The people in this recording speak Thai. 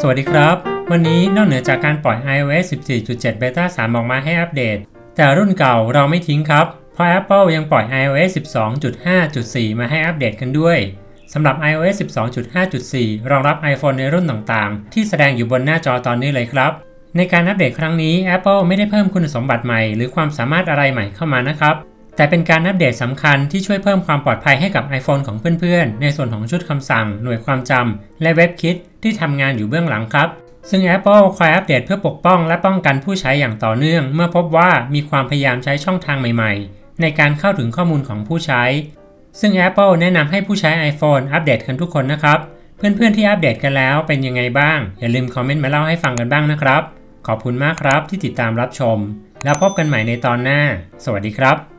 สวัสดีครับ วันนี้นอกเหนือจากการปล่อย iOS 14.7 Beta 3 ออกมาให้อัปเดต แต่รุ่นเก่าเราไม่ทิ้งครับ เพราะ Apple ยังปล่อย iOS 12.5.4 มาให้อัปเดตกันด้วยสำหรับ iOS 12.5.4 รองรับ iPhone ในรุ่นต่างๆ ที่แสดงอยู่บนหน้าจอตอนนี้เลยครับ ในการอัปเดตครั้งนี้ Apple ไม่ได้เพิ่มคุณสมบัติใหม่ หรือความสามารถอะไรใหม่เข้ามานะครับ แต่เป็นการอัปเดตสำคัญที่ช่วยเพิ่มความปลอดภัยให้กับ iPhone ของเพื่อนๆ ในส่วนของชุดคำสั่ง หน่วยความจำและเว็บคิด ที่ทำงานอยู่เบื้องหลังครับ ซึ่ง Apple คอยอัปเดตเพื่อปกป้องและป้องกันผู้ใช้อย่างต่อเนื่อง เมื่อพบว่ามีความพยายามใช้ช่องทางใหม่ๆ ในการเข้าถึงข้อมูลของผู้ใช้ ซึ่ง Apple แนะนำให้ผู้ใช้ iPhone อัปเดตกันทุกคนนะครับ เพื่อนๆที่อัปเดตกันแล้วเป็นยังไงบ้าง อย่าลืมคอมเมนต์มาเล่าให้ฟังกันบ้างนะครับ ขอบคุณมากครับที่ติดตามรับชม แล้วพบกันใหม่ในตอนหน้า สวัสดีครับ